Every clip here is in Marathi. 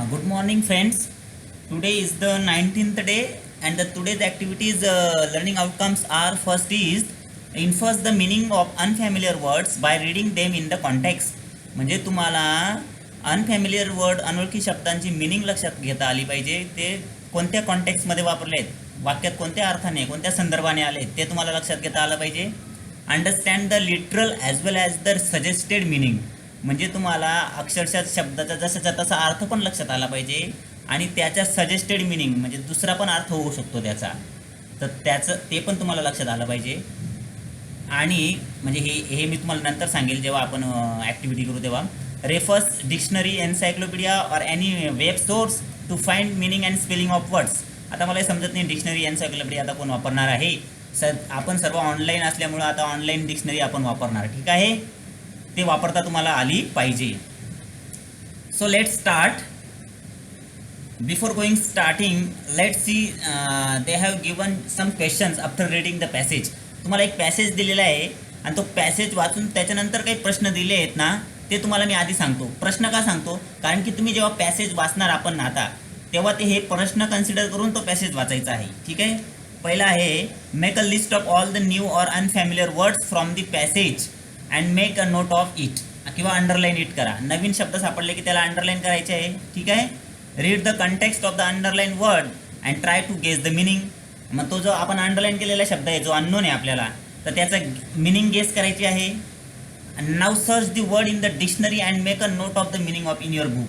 Good morning friends today is the nineteenth day and the today's activities learning outcomes are first is in first the meaning of unfamiliar words by reading them in the context म्हणजे तुम्हाला अनफॅमिलियर वर्ड अनोळखी शब्दांची मिनिंग लक्षात घेता आली पाहिजे ते कोणत्या कॉन्टॅक्समध्ये वापरले आहेत वाक्यात कोणत्या अर्थाने कोणत्या संदर्भाने आले आहेत ते तुम्हाला लक्षात घेता आलं पाहिजे understand the literal as well as the suggested meaning म्हणजे तुम्हाला अक्षरशः शब्दाचा जसाचा तसा अर्थ पण लक्षात आला पाहिजे आणि त्याच्या सजेस्टेड मिनिंग म्हणजे दुसरा पण अर्थ होऊ शकतो त्याचा. तर त्याचं ते पण तुम्हाला लक्षात आलं पाहिजे. आणि म्हणजे हे हे मी तुम्हाला नंतर सांगेल जेव्हा आपण ॲक्टिव्हिटी करू तेव्हा. Refers dictionary encyclopedia or any web source to find meaning and spelling of words आता मला हे समजत नाही डिक्शनरी एन्सायक्लोपीडिया आता कोण वापरणार आहे? सर आपण सर्व ऑनलाईन असल्यामुळं आता ऑनलाईन डिक्शनरी आपण वापरणार ठीक आहे? ते वापरता तुम्हाला आली पाहिजे. So let start before going starting let see they have given some questions after reading the passage तुम्हाला एक पॅसेज दिलेला आहे आणि तो पॅसेज वाचून त्याच्यानंतर काही प्रश्न दिले आहेत ना ते तुम्हाला मी आधी सांगतो. प्रश्न का सांगतो? कारण की तुम्ही जेव्हा पॅसेज वाचणार आपण आता तेव्हा ते हे प्रश्न कन्सिडर करून तो पॅसेज वाचायचा आहे. ठीक आहे? पहिला आहे make a list of all the new or unfamiliar words from the passage and make a note of it किंवा अंडरलाईन इट करा. नवीन शब्द सापडले की त्याला अंडरलाईन करायचे आहे. ठीक आहे? Read the context of the underline word and try to guess the meaning मग तो जो आपण अंडरलाईन केलेला शब्द आहे जो अननोन आहे आपल्याला तर त्याचा मिनिंग गेस करायची आहे. Now search the word in the dictionary and make a note of the meaning of in your book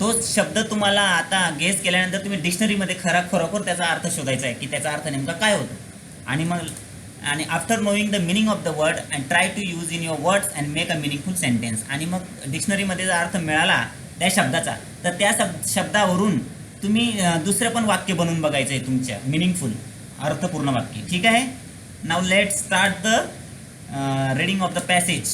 तोच शब्द तुम्हाला आता गेस केल्यानंतर तुम्ही डिक्शनरीमध्ये खरा खरोखर त्याचा अर्थ शोधायचा आहे की त्याचा अर्थ नेमका काय होतो? आणि मग आणि after knowing the meaning of the word and try to use in your words and make a meaningful sentence आणि मग डिक्शनरीमध्ये जर अर्थ मिळाला त्या शब्दाचा तर त्या शब शब्दावरून तुम्ही दुसरं पण वाक्य बनवून बघायचं आहे तुमच्या. मिनिंगफुल अर्थपूर्ण वाक्य. ठीक आहे? Now let start the reading of the passage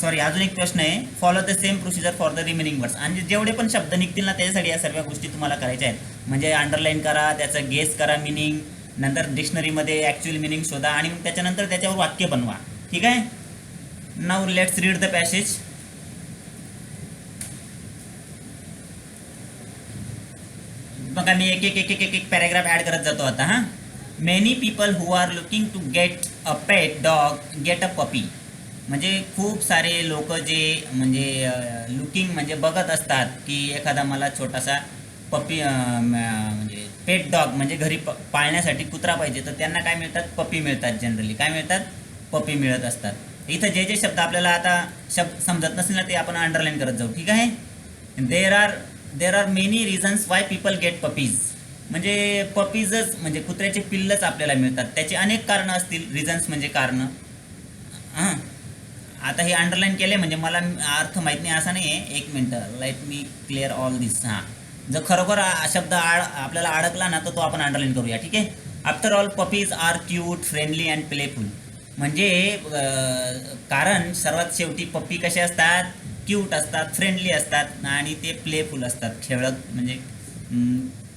sorry अजून एक प्रश्न आहे. Follow the same procedure for the remaining words आणि जेवढे पण शब्द निघतील ना त्याच्यासाठी या सर्व गोष्टी तुम्हाला करायच्या आहेत. म्हणजे अंडरलाईन करा त्याचं गेस करा मिनिंग नंतर डिक्शनरीमध्ये ॲक्च्युअल मिनिंग शोधा आणि मग त्याच्यानंतर त्याच्यावर वाक्य बनवा. ठीक आहे? Now let's read the passage बघा मी एक एक एक एक एक एक पॅरेग्राफ ॲड करत जातो आता हां. Many people who are looking to get a pet dog get a puppy म्हणजे खूप सारे लोक जे म्हणजे लुकिंग म्हणजे बघत असतात की एखादा मला छोटासा पपी म्हणजे पेट डॉग म्हणजे घरी प पाळण्यासाठी कुत्रा पाहिजे तर त्यांना काय मिळतात? पपी मिळतात जनरली काय मिळतात? पपी मिळत असतात. इथं जे जे शब्द आपल्याला आता शब्द समजत नसेल ना ते आपण अंडरलाईन करत जाऊ. ठीक आहे? There are there are many reasons why people get puppies म्हणजे पपीजच म्हणजे कुत्र्याचे पिल्लच आपल्याला मिळतात. त्याचे अनेक कारणं असतील. रिझन्स म्हणजे कारणं. हां. आता हे अंडरलाईन केले म्हणजे मला अर्थ माहीत नाही असा नाही आहे एक मिनटं. Let me clear all this हां. जर खरोखर शब्द आड आपल्याला अडकला ना तर तो आपण अंडरलाईन करूया ठीक आहे? After all puppies are cute friendly and playful म्हणजे कारण सर्वात शेवटी पप्पी कसे असतात? क्यूट असतात फ्रेंडली असतात आणि ते प्लेफुल असतात. खेळत म्हणजे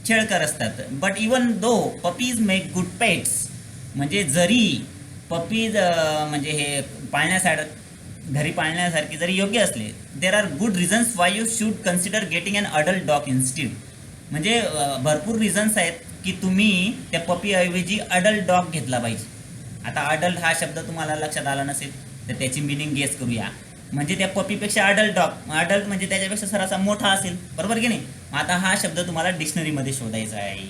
खेळकर असतात. But even though puppies make good pets म्हणजे जरी पपीज म्हणजे हे पाळण्यासाठी घरी पाळण्यासारखी जरी योग्य असले there are good reasons why you should consider getting an adult dog instead म्हणजे भरपूर रिझन्स आहेत की तुम्ही त्या पपीऐवजी अडल्ट डॉग घेतला पाहिजे. आता अडल्ट हा शब्द तुम्हाला लक्षात आला नसेल तर त्याची मिनिंग गेस करूया. म्हणजे त्या पपीपेक्षा अडल्ट डॉग अडल्ट म्हणजे त्याच्यापेक्षा सरासा मोठा असेल बरोबर की नाही? आता हा शब्द तुम्हाला डिक्शनरीमध्ये शोधायचा आहे.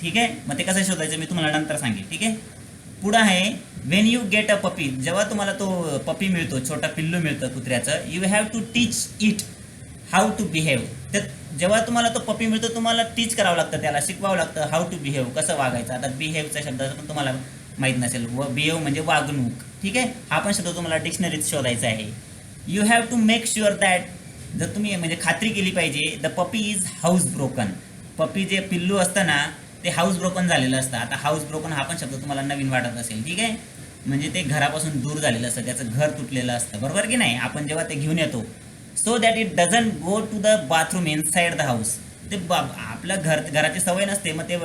ठीक आहे? मग ते कसं शोधायचं? मी तुम्हाला नंतर सांगेन. ठीक आहे? पुढं आहे when you get a puppy जेव्हा तुम्हाला तो पपी मिळतो छोटा पिल्लू मिळतं कुत्र्याचं you have to teach it how to behave तर जेव्हा तुम्हाला तो पपी मिळतो तुम्हाला टीच करावं लागतं त्याला शिकवावं लागतं हाऊ टू बिहेव कसं वागायचं. आता बिहेवच्या शब्दाचं पण तुम्हाला माहीत नसेल. व बिहेव म्हणजे वागणूक. ठीक आहे? हा पण शब्द तुम्हाला डिक्शनरीत शोधायचा आहे. You have to make sure that जर तुम्ही म्हणजे खात्री केली पाहिजे the puppy is house broken puppy जे पिल्लू असतं ना ते हाऊस ब्रोकन झालेलं असतं. आता हाऊस ब्रोकन हा पण शब्द तुम्हाला नवीन वाटत असेल. ठीक आहे? म्हणजे ते घरापासून दूर झालेलं असतं. त्याचं घर तुटलेलं असतं. बरोबर की नाही? आपण जेव्हा ते घेऊन येतो so that it doesn't go to the bathroom inside the house ते बा आपलं घर घराची सवय नसते मग ते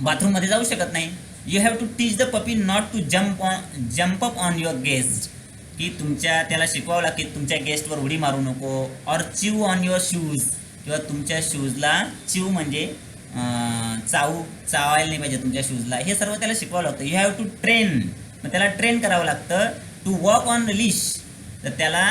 बाथरूममध्ये जाऊ शकत नाही. You have to teach the puppy not to jump on jump up on your guest की तुमच्या त्याला शिकवावं लागेल तुमच्या गेस्टवर उडी मारू नको. Or chew on your shoes किंवा तुमच्या शूजला चिव म्हणजे चावू चावायला नाही पाहिजे तुमच्या शूजला हे सर्व त्याला शिकवावं लागतं. यू हॅव टू ट्रेन मग त्याला ट्रेन करावं लागतं टू वॉक ऑन लिश तर त्याला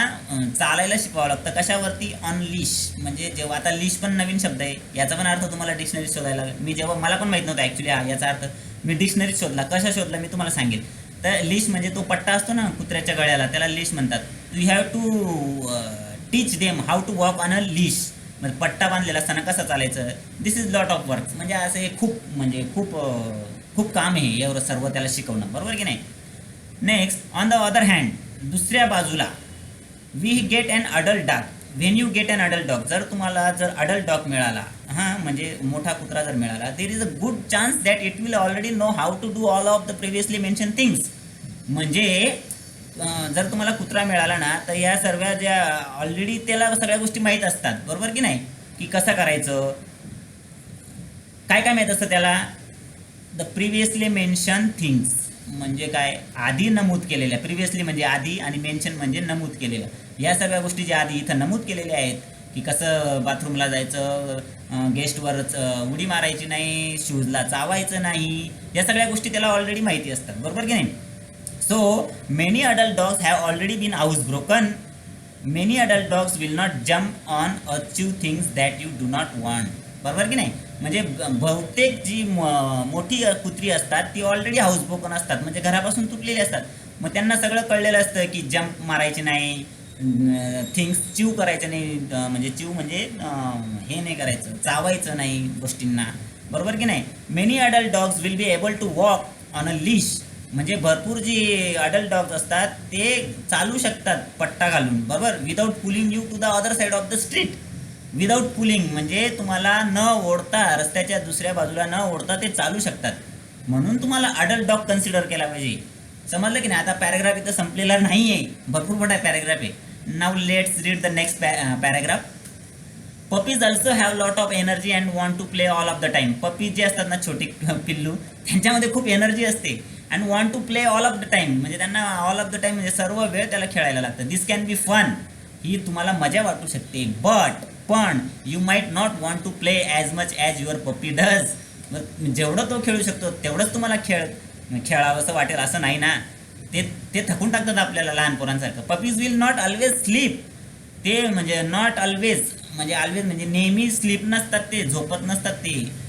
चालायला शिकवावं लागतं. कशावरती? ऑन लिश म्हणजे जेव्हा आता लिश पण नवीन शब्द आहे. याचा पण अर्थ तुम्हाला डिक्शनरी शोधायला लागेल. मी जेव्हा मला पण माहीत नव्हतं ॲक्च्युली हा याचा अर्थ. मी डिक्शनरी शोधला. कशा शोधला मी तुम्हाला सांगेन तर लिश म्हणजे तो पट्टा असतो ना कुत्र्याच्या गळ्याला त्याला लिश म्हणतात. You have to teach them how to walk on a leash म्हणजे पट्टा बांधलेला असताना कसं चालायचं? This is lot of work म्हणजे असं हे खूप म्हणजे खूप खूप काम आहे एवढं सर्व त्याला शिकवणं. बरोबर की नाही? Next on the other hand दुसऱ्या बाजूला we get an adult dog when you get an adult dog जर तुम्हाला जर अडल्ट डॉग मिळाला हां म्हणजे मोठा कुत्रा जर मिळाला there is a good chance that it will already know how to do all of the previously mention things म्हणजे जर तुम्हाला कुत्रा मिळाला ना तर या सर्व ज्या ऑलरेडी त्याला सगळ्या गोष्टी माहीत असतात. बरोबर की नाही? की कसं करायचं? काय काय माहीत असतं त्याला? द प्रिव्हियसली मेन्शन थिंग्स म्हणजे काय? आधी नमूद केलेल्या. प्रिव्हियसली म्हणजे आधी आणि मेन्शन म्हणजे नमूद केलेलं. या सगळ्या गोष्टी ज्या आधी इथं नमूद केलेल्या आहेत की कसं बाथरूमला जायचं अं, गेस्टवर उडी मारायची नाही शूजला चावायचं नाही या सगळ्या गोष्टी त्याला ऑलरेडी माहिती असतात. बरोबर की नाही? So many adult dogs have already been housebroken. Many many adult dogs will not on on achieve things that you do not want. बरोबर की नाही? म्हणजे बहुतेक जी मोठी कुत्री असतात ती ऑलरेडी हाऊसब्रोकन असतात. म्हणजे घरापासून तुटलेली असतात. मग त्यांना सगळं कळलेलं असतं की जंप मारायचे नाही थिंग्स चिव करायचं नाही म्हणजे चिव म्हणजे हे नाही करायचं चावायचं नाही गोष्टींना. बरोबर की नाही? Many adult dogs will be able to walk on a leash म्हणजे भरपूर जी अडल्ट डॉग्स असतात ते चालू शकतात पट्टा घालून. बरोबर? Without pulling you to the other side of the street without pulling म्हणजे तुम्हाला न ओढता रस्त्याच्या दुसऱ्या बाजूला न ओढता ते चालू शकतात. म्हणून तुम्हाला अडल्ट डॉग कन्सिडर केला पाहिजे. समजलं की नाही? आता पॅराग्राफ इथं संपलेला नाही आहे भरपूर मोठा पॅराग्राफ आहे. Now let's read the next paragraph puppies also have lot of energy and want to play all of the time puppies जे असतात ना छोटी पिल्लू त्यांच्यामध्ये खूप एनर्जी असते. And want to play all of the time म्हणजे त्यांना ऑल ऑफ द टाइम म्हणजे सर्व वेळ त्याला खेळायला लागतं. दिस कॅन बी फन ही तुम्हाला मजा वाटू शकते. बट पण you might not want to play as much as your puppy does जेवढं तो खेळू शकतो तेवढंच तुम्हाला खेळ खेळावंसं वाटेल असं नाही ना? ते ते थकून टाकतात आपल्याला लहान पोरांसारखं. Puppies will not always sleep ते म्हणजे नॉट ऑलवेज म्हणजे ऑलवेज म्हणजे नेहमी स्लीप नसतात ते झोपत नसतात ते.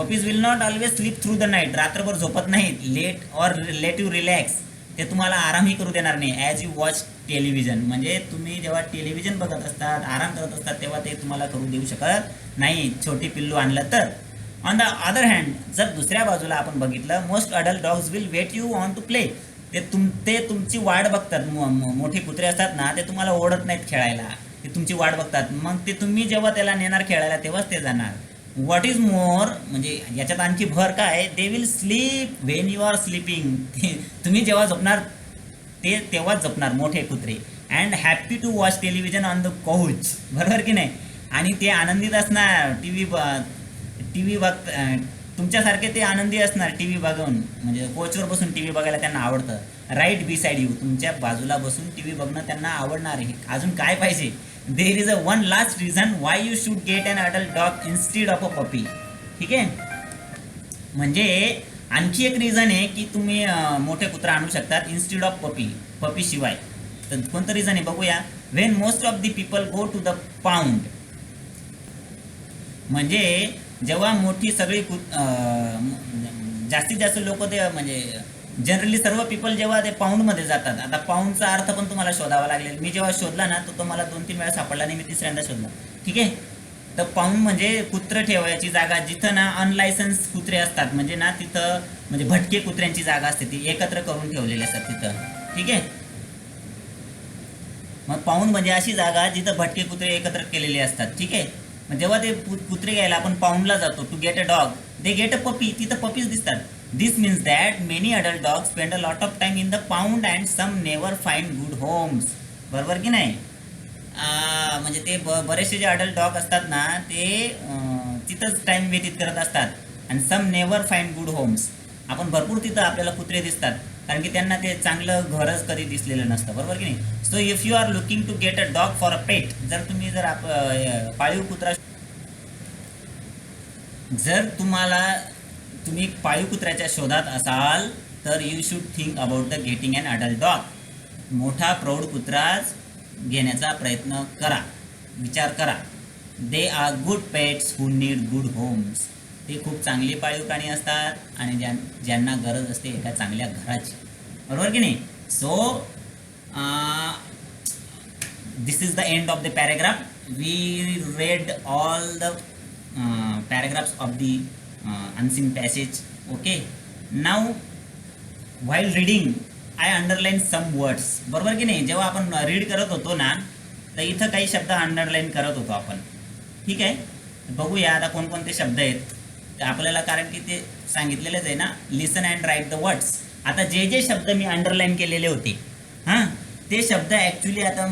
Puppies will not always sleep through the night रात्रभर झोपत नाहीत. Let or let you relax ते तुम्हाला आरामही करू देणार नाही. ॲज यू वॉच टेलिव्हिजन म्हणजे तुम्ही जेव्हा टेलिव्हिजन बघत असतात आराम करत असतात तेव्हा ते तुम्हाला करू देऊ शकत नाही. छोटी पिल्लू आणलं तर. ऑन द अदर हँड जर दुसऱ्या बाजूला आपण बघितलं most adult dogs will wait you on to play ते तुम ते तुमची वाट बघतात. मोठे कुत्रे असतात ना ते तुम्हाला ओढत नाहीत खेळायला. ते तुमची वाट बघतात. मग ते तुम्ही जेव्हा त्याला नेणार खेळायला तेव्हाच ते जाणार. व्हॉट इज मोर म्हणजे याच्यात आणखी भर काय they will sleep when you are sleeping तुम्ही जेव्हा झोपणार ते तेव्हाच जपणार मोठे कुत्रे. And happy to watch television on the couch बरोबर की नाही? आणि ते आनंदीत असणार टी व्ही टी व्ही बघ तुमच्यासारखे ते आनंदी असणार टी व्ही बघून. म्हणजे कोचवर बसून टी व्ही बघायला त्यांना आवडतं. राईट बी साईड यू तुमच्या बाजूला बसून टी व्ही बघणं त्यांना आवडणार आहे. अजून काय पाहिजे? There is a one last reason why you should get an adult dog instead of a puppy ठीक आहे? म्हणजे आणखी एक रिझन आहे की तुम्ही मोठे कुत्र आणू शकतात इन्स्टिड ऑफ पपी पपी शिवाय. तर कोणतं रिझन आहे बघूया. When most of the people go to the pound म्हणजे जेव्हा मोठी सगळी जास्तीत जास्त लोक ते म्हणजे जनरली सर्व पीपल जेव्हा ते पाऊंडमध्ये जातात आता पाऊंडचा अर्थ पण तुम्हाला शोधावा लागेल. मी जेव्हा शोधला ना तो तुम्हाला दोन तीन वेळा सापडला नाही मी तिसऱ्यांदा शोधला. ठीक आहे? तर पाऊंड म्हणजे कुत्र ठेवायची जागा. जिथं ना अनलायसन्स कुत्रे असतात म्हणजे ना तिथं म्हणजे भटके कुत्र्यांची जागा असते ती एकत्र करून ठेवलेली असतात तिथं. ठीक आहे? मग पाऊंड म्हणजे अशी जागा जिथं भटके कुत्रे एकत्र केलेले असतात. ठीक आहे? मग जेव्हा ते कुत्रे घ्यायला आपण पाऊंडला जातो to get a dog they get a puppy तिथं पपीज दिसतात. This means that many adult dog spend a lot of time in the pound and some never find good homes बरोबर की नाही? म्हणजे ते ब बरेचसे जे अडल्ट डॉग असतात ना ते तिथंच टाइम व्यतीत करत असतात. आणि some never find good homes आपण भरपूर तिथं आपल्याला कुत्रे दिसतात. कारण की त्यांना ते चांगलं घरच कधी दिसलेलं नसतं. बरोबर की नाही? So if you are looking to get a dog for a pet जर तुम्ही जर आप पाळीव कुत्रा जर तुम्हाला तुम्ही पाळीव कुत्र्याच्या शोधात असाल तर you should think about the getting and adult dog मोठा प्रौढ कुत्रा घेण्याचा प्रयत्न करा. विचार करा. They are good pets who need good homes ते खूप चांगली पाळीव प्राणी असतात आणि ज्यां ज्यांना गरज असते एका चांगल्या घराची. बरोबर की नाही? So this is the end of the paragraph we read all the paragraphs of the uh, unseen passage. Okay? Now while reading i underline some words. बरोबर की नाही? जेव्हा आपण रीड करत होतो ना तर इथं काही शब्द अंडरलाईन करत होतो आपण. ठीक आहे? बघूया आता कोणकोणते शब्द आहेत. आपल्याला कारण की ते सांगितलेलेच आहे ना listen and write the words आता जे जे शब्द मी अंडरलाईन केलेले होते हां? ते शब्द ॲक्च्युली आता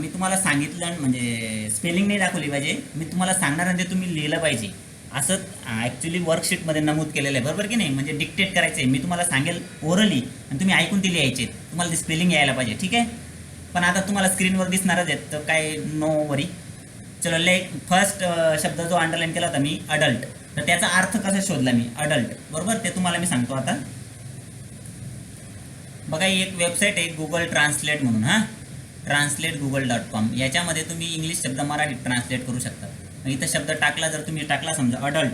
मी तुम्हाला सांगितलं म्हणजे स्पेलिंग नाही दाखवली पाहिजे. मी तुम्हाला सांगणार आणि ते म्हणजे तुम्ही लिहिलं पाहिजे. असं ॲक्च्युली वर्कशीटमध्ये नमूद केलेलं आहे. बरोबर की नाही? म्हणजे डिक्टेट करायचं आहे. मी तुम्हाला सांगेल ओरली आणि तुम्ही ऐकून ते लिहायचे तुम्हाला ते स्पेलिंग यायला पाहिजे ठीक आहे? पण आता तुम्हाला स्क्रीनवर दिसणारच आहेत. तर काय नो वरी चलो ले फर्स्ट शब्द जो अंडरलाईन केला होता मी अडल्ट तर त्याचा अर्थ कसा शोधला मी? अडल्ट बरोबर? ते तुम्हाला मी सांगतो आता. बघा एक वेबसाईट आहे गुगल ट्रान्सलेट म्हणून हां. ट्रान्सलेट गुगल डॉट कॉम याच्यामध्ये तुम्ही इंग्लिश शब्द मराठीत ट्रान्सलेट करू शकता. इथं शब्द टाकला जर तुम्ही टाकला समजा अडल्ट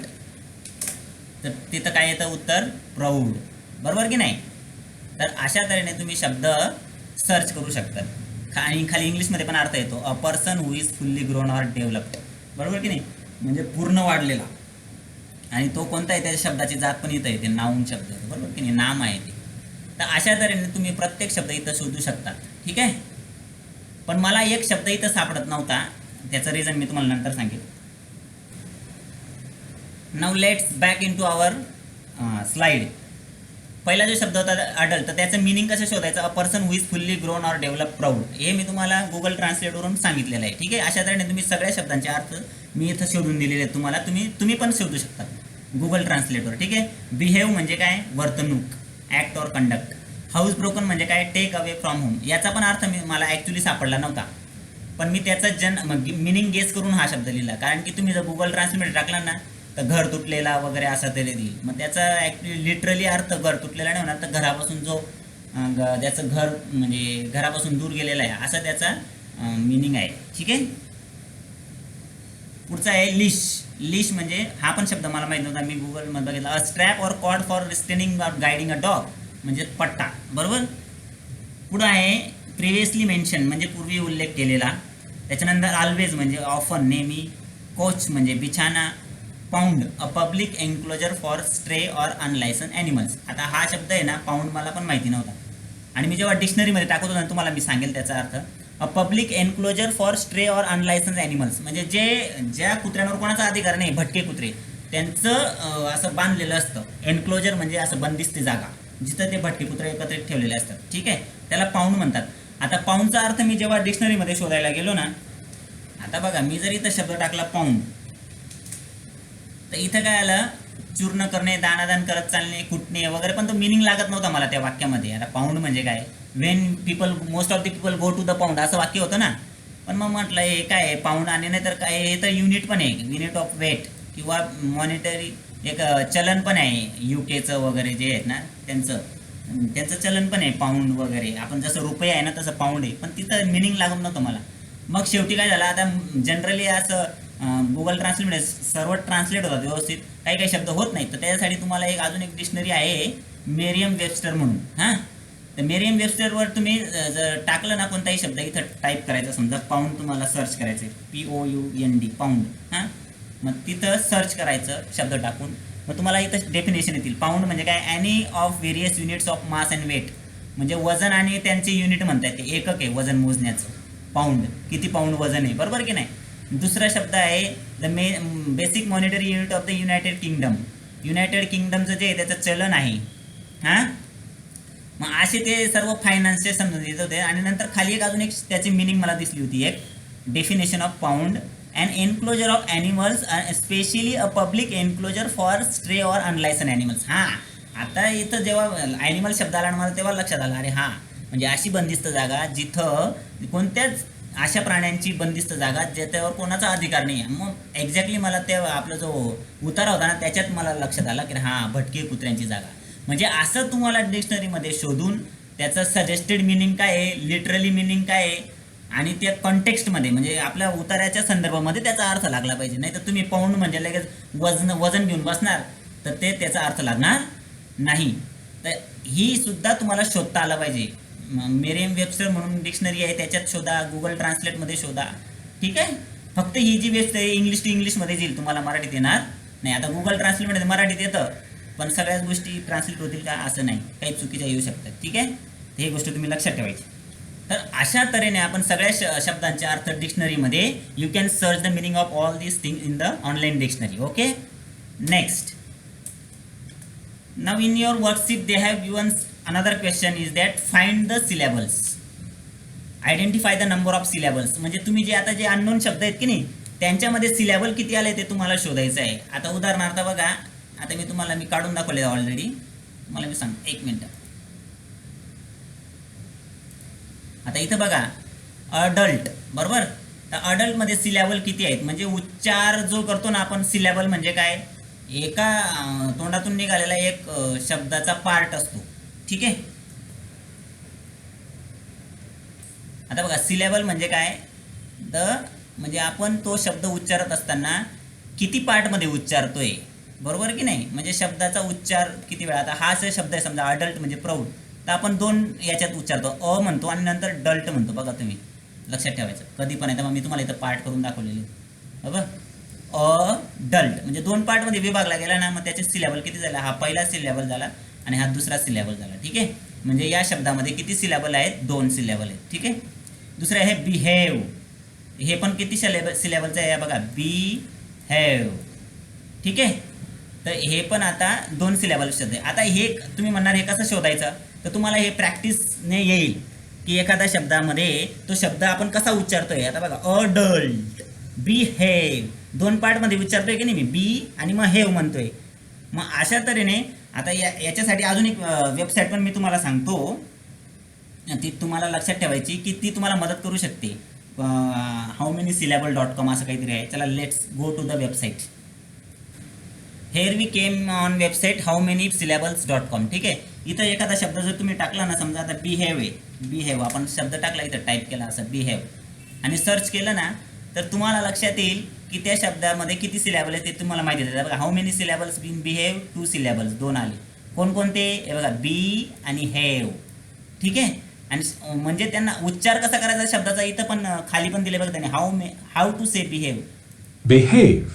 तर तिथं काय येतं उत्तर? प्रौढ बरोबर की नाही? तर अशा तऱ्हेने तुम्ही शब्द सर्च करू शकता. खा- आणि खाली इंग्लिशमध्ये पण अर्थ येतो. A person who is fully grown or developed बरोबर की नाही? म्हणजे पूर्ण वाढलेला. आणि तो कोणता आहे? त्या शब्दाची जात पण इथं येते. नाऊन शब्द. बरोबर की नाही? नाम आहे ते. तर अशा तऱ्हेने तुम्ही प्रत्येक शब्द इथं शोधू शकता. ठीक आहे? पण मला एक शब्द इथं सापडत नव्हता. त्याचं रिझन मी तुम्हाला नंतर सांगेन. Now let's back in to our slide पहिला जो शब्द होता अडल्ट तर त्याचं मिनिंग कसं शोधायचं? A person who is fully grown or develop proud हे मी तुम्हाला गुगल ट्रान्सलेटवरून सांगितलेलं आहे ठीक आहे? अशा तऱ्हेने तुम्ही सगळ्या शब्दांचे अर्थ मी इथं शोधून दिलेले आहेत तुम्हाला. तुम्ही तुम्ही पण शोधू शकता गुगल ट्रान्सलेटवर ठीक आहे? बिहेव म्हणजे काय? वर्तणूक act or conduct house broken म्हणजे काय? टेक अवे फ्रॉम होम याचा पण अर्थ मी मला ॲक्च्युली सापडला नव्हता. पण मी त्याचा जन मिनिंग गेस करून हा शब्द लिहिला. कारण की तुम्ही जर गुगल ट्रान्सलेट टाकला ना तर घर तुटलेला वगैरे असा तरी देईल मग त्याचा ॲक्च्युली लिटरली अर्थ घर तुटलेला नाही होणार तर घरापासून जो अं, त्याचं घर म्हणजे घरापासून दूर गेलेला आहे असा त्याचा मिनिंग आहे. ठीक आहे? पुढचा आहे लिश लिश म्हणजे हा पण शब्द मला माहीत नव्हता मी गुगलमध्ये बघितला. A strap or cord for restraining or guiding a dog म्हणजे पट्टा. बरोबर? पुढं आहे प्रिव्हियसली मेन्शन म्हणजे पूर्वी उल्लेख केलेला. त्याच्यानंतर ऑलवेज म्हणजे ऑफन नेहमी कोच म्हणजे बिछाना. Pound a public enclosure for stray or unlicensed animals आता हा शब्द आहे ना पाऊंड मला पण माहिती नव्हता. आणि मी जेव्हा डिक्शनरीमध्ये टाकत होतो ना तुम्हाला मी सांगेल त्याचा अर्थ. A public enclosure for stray or unlicensed animals म्हणजे जे ज्या कुत्र्यांवर कोणाचा अधिकार नाही भटके कुत्रे त्यांचं असं बांधलेलं असतं. एन्क्लोजर म्हणजे असं बंदिस्त जागा जिथं ते भटके कुत्रे एकत्रित ठेवलेले असतात. ठीक आहे? त्याला पाऊंड म्हणतात. आता पाऊंडचा अर्थ मी जेव्हा डिक्शनरीमध्ये शोधायला गेलो ना आता बघा मी जर इथं शब्द टाकला पाऊंड तर इथं काय आलं? चूर्ण करणे दानादान करत चालणे कुटणे वगैरे पण तो मिनिंग लागत नव्हता मला त्या वाक्यामध्ये. आता पाऊंड म्हणजे काय? When people most of the people go to the pound असं वाक्य होतं ना? पण मग म्हटलं हे काय पाऊंड आणि नाही तर काय? हे तर युनिट पण आहे. युनिट ऑफ वेट किंवा मॉनिटरी एक चलन पण आहे. यू केचं वगैरे जे आहेत ना त्यांचं. त्यांचं चलन पण आहे पाऊंड वगैरे. आपण जसं रुपये आहे ना तसं पाऊंड आहे. पण तिथं मिनिंग लागत नव्हतं मला. मग शेवटी काय झालं? आता जनरली असं गुगल ट्रान्सलेट म्हणजे सर्व ट्रान्सलेट होतात व्यवस्थित. काही काही शब्द होत नाहीत. तर त्याच्यासाठी तुम्हाला एक अजून एक डिक्शनरी आहे. मेरियम वेबस्टर म्हणून. हां? तर मेरियम वेबस्टरवर तुम्ही जर टाकलं ना कोणताही शब्द इथं टाईप करायचा समजा पाऊंड तुम्हाला सर्च करायचं P O U N D pound हां? मग तिथं सर्च करायचं शब्द टाकून. मग तुम्हाला इथं डेफिनेशन येतील. पाऊंड म्हणजे काय? Any of various units of mass and weight म्हणजे वजन आणि त्यांचे युनिट म्हणतात ते. एकक आहे वजन मोजण्याचं. पाऊंड किती पाऊंड वजन आहे? बरोबर की नाही? दुसरा शब्द आहे the may basic monetary unit of the United Kingdom United किंगडमचं जे आहे त्याचं चलन आहे. हां? मग असे ते सर्व फायनान्सचे समजून येत होते. आणि नंतर खाली एक अजून एक त्याची मिनिंग मला दिसली होती. एक definition of pound and enclosure of animals specially a public enclosure for stray or unlicensed animals हां. आता इथं जेव्हा ॲनिमल शब्द आला मला तेव्हा लक्षात आलं. अरे हां. म्हणजे अशी बंदिस्त जागा जिथं कोणत्याच अशा प्राण्यांची बंदिस्त जागा ज्याच्यावर कोणाचा अधिकार नाही आहे मग एक्झॅक्टली मला ते आपला जो उतारा होता ना त्याच्यात मला लक्षात आलं की हां भटकी कुत्र्यांची जागा. म्हणजे असं तुम्हाला डिक्शनरीमध्ये शोधून त्याचं सजेस्टेड मिनिंग काय आहे लिटरली मिनिंग काय आहे आणि त्या कॉन्टेक्स्टमध्ये म्हणजे आपल्या उतार्याच्या संदर्भामध्ये त्याचा अर्थ लागला पाहिजे. नाही तर तुम्ही पाऊंड म्हणजे लगेच वजन वजन घेऊन बसणार तर ते त्याचा अर्थ लागणार नाही. तर ही सुद्धा तुम्हाला शोधता आला पाहिजे. मेरेम वेबस्टर म्हणून डिक्शनरी आहे त्याच्यात शोधा गुगल ट्रान्सलेटमध्ये शोधा. ठीक आहे? फक्त ही जी वेबसाईट आहे इंग्लिश टू इंग्लिशमध्ये येईल तुम्हाला मराठीत येणार. नाही आता गुगल ट्रान्सलेटमध्ये मराठीत येतं पण सगळ्याच गोष्टी ट्रान्सलेट होतील का असं नाही. काही चुकीच्या येऊ शकतात ठीक आहे? हे ही गोष्ट तुम्ही लक्षात ठेवायची. तर अशा तऱ्हेने आपण सगळ्या श शब्दांचे अर्थ डिक्शनरीमध्ये you can search the meaning of all this thing in the online dictionary okay next now in your worksheet they have given another question is that find the syllables identify the number of syllables म्हणजे तुम्ही जे आता जे अननोन शब्द आहेत की नाही त्यांच्यामध्ये सिलेबल किती आले ते तुम्हाला शोधायचं आहे. आता उदाहरणार्थ बघा आता मी तुम्हाला मी काढून दाखवले ऑलरेडी मला मी सांग एक मिनिट. आता इथं बघा अडल्ट बरोबर? तर अडल्टमध्ये सिलेबल किती आहेत? म्हणजे उच्चार जो करतो ना आपण सिलेबल म्हणजे काय? एका तोंडातून निघालेला एक शब्दाचा पार्ट असतो. ठीक आहे? आता बघा सिलेबल म्हणजे काय? द म्हणजे आपण तो शब्द उच्चारत असताना किती पार्टमध्ये उच्चारतोय? बरोबर की नाही? म्हणजे शब्दाचा उच्चार किती वेळा? आता हा शब्द आहे समजा अडल्ट म्हणजे प्रौढ तर आपण दोन याच्यात उच्चारतो. अ म्हणतो आणि नंतर डल्ट म्हणतो. बघा तुम्ही. लक्षात ठेवायचं. कधी पण आहे मग मी तुम्हाला इथं पार्ट करून दाखवलेले बरोबर? अ डल्ट म्हणजे दोन पार्टमध्ये विभागला गेला ना मग त्याचे सिलेबल किती झाला? हा पहिला सिलेबल झाला. आणि हा दुसरा सिलेबल झाला ठीक आहे? म्हणजे या शब्दामध्ये किती सिलेबल आहेत? दोन सिलेबल आहेत ठीक आहे? दुसरं आहे बिहेव हे पण किती सिलेबल सिलेबलचं आहे? बघा बी हॅव ठीक आहे? तर हे पण आता दोन सिलेबल शब्द आहे. आता हे तुम्ही म्हणणार हे कसं शोधायचं? तर तुम्हाला हे प्रॅक्टिसने येईल की एखाद्या शब्दामध्ये तो शब्द आपण कसा उच्चारतोय? आता बघा अडल्ट बी हेव दोन पार्टमध्ये उच्चारतोय की नाही? मी बी आणि मग हेव म्हणतोय. मग अशा तऱ्हेने आता या याच्यासाठी अजून एक वेबसाईट पण मी तुम्हाला सांगतो. ती तुम्हाला लक्षात ठेवायची की ती तुम्हाला मदत करू शकते. How many syllable dot com असं काहीतरी आहे. चला let's go to the website here we came on website how many syllables dot com ठीक आहे? इथं एखादा शब्द जर तुम्ही टाकला ना समजा आता बिहेव आहे. बिहेव आपण शब्द टाकला इथं टाईप केला असं बिहेव आणि सर्च केलं ना तर तुम्हाला लक्षात येईल की त्या शब्दामध्ये किती सिलॅबल आहे ते तुम्हाला माहिती आहे बघा how many syllables been behave two syllables दोन आले. कोणकोणते? हे बघा बी आणि हेव ठीक आहे? आणि म्हणजे त्यांना उच्चार कसा करायचा शब्दाचा? इथं पण खाली पण दिले बघा त्यांनी. How may how to say behave behave,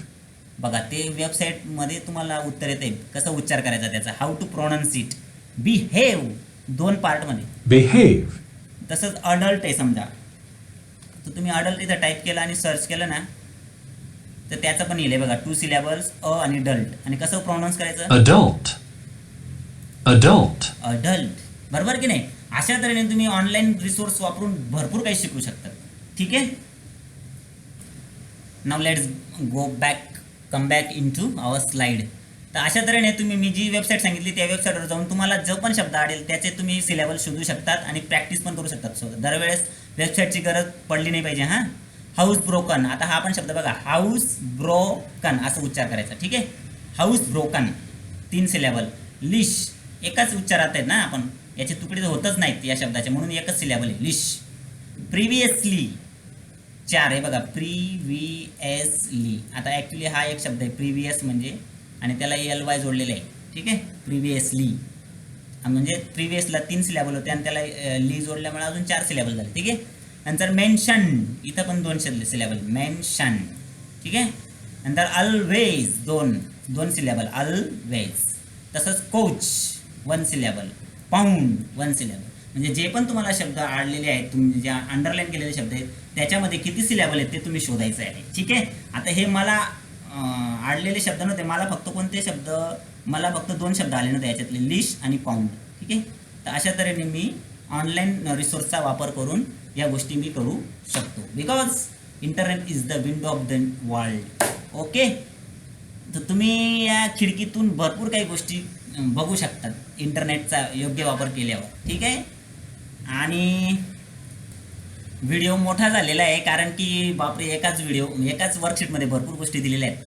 बघा ते वेबसाईटमध्ये तुम्हाला उत्तर येते कसं उच्चार करायचा त्याचा? How to pronounce it behave दोन पार्टमध्ये behave, तसंच अडल्ट आहे समजा. तर तुम्ही अडल्ट इथं टाईप केलं आणि सर्च केलं ना तर त्याचं पण येईल. बघा टू सिलॅबल्स अ आणि डल्ट आणि कसं प्रोनाऊन्स करायचं? Adult, adult, अडल्ट बरोबर की नाही? अशा तऱ्हेने तुम्ही ऑनलाईन रिसोर्स वापरून भरपूर काही शिकू शकता. ठीक आहे? Now let's go back come back into our slide तर अशा तऱ्हेने तुम्ही मी जी वेबसाईट सांगितली त्या वेबसाईटवर जाऊन तुम्हाला जो पण शब्द आढेल त्याचे तुम्ही सिलेबल शोधू शकतात आणि प्रॅक्टिस पण करू शकतात. सो दरवेळेस वेबसाईटची गरज पडली नाही पाहिजे हां? Housebroken. आता हा आपण शब्द बघा. हाऊस ब्रोकन असं उच्चार करायचा. ठीक आहे? Housebroken. तीन सिलेबल लिश. एकाच उच्चारात आहेत ना आपण. याचे तुकडे होतच नाहीत या शब्दाचे. म्हणून एकच सिलेबल आहे. लिश. प्रिव्हियसली चार आहे बघा. प्रिव्हियसली आता ॲक्च्युली हा एक शब्द आहे. प्रिव्हियस म्हणजे आणि त्याला एल वाय जोडलेलं आहे. ठीक आहे? प्रिव्हियसली म्हणजे प्रिव्हियसला तीन सिलेबल होते आणि त्याला ली जोडल्यामुळे अजून चार सिलेबल झाले. ठीक आहे? नंतर मेन्शन इथं पण दोन सिलेबल मेन्शन ठीक आहे? नंतर अलवेज दोन. दोन सिलेबल अलवेज तसंच couch one syllable pound one syllable म्हणजे जे पण तुम्हाला शब्द आडलेले आहेत तुम्ही जे अंडरलाईन केलेले शब्द आहेत त्याच्यामध्ये किती सिलेबल आहेत ते तुम्ही शोधायचं आहे. ठीक आहे? आता हे मला आडलेले शब्द नव्हते. मला फक्त कोणते शब्द मला फक्त दोन शब्द आले नव्हते. याच्यातले लिश आणि पाऊंड ठीक आहे? तर अशा तऱ्हेने मी ऑनलाईन रिसोर्सचा वापर करून या गोष्टी मी करू शकतो. Because internet is the window of the world okay तर तुम्ही या खिडकीतून भरपूर काही गोष्टी बघू शकतात इंटरनेटचा योग्य वापर केल्यावर. ठीक आहे? आणि व्हिडिओ मोठा झालेला आहे कारण की बापरे एकाच व्हिडिओ एकाच वर्कशीटमध्ये भरपूर गोष्टी दिलेल्या आहेत.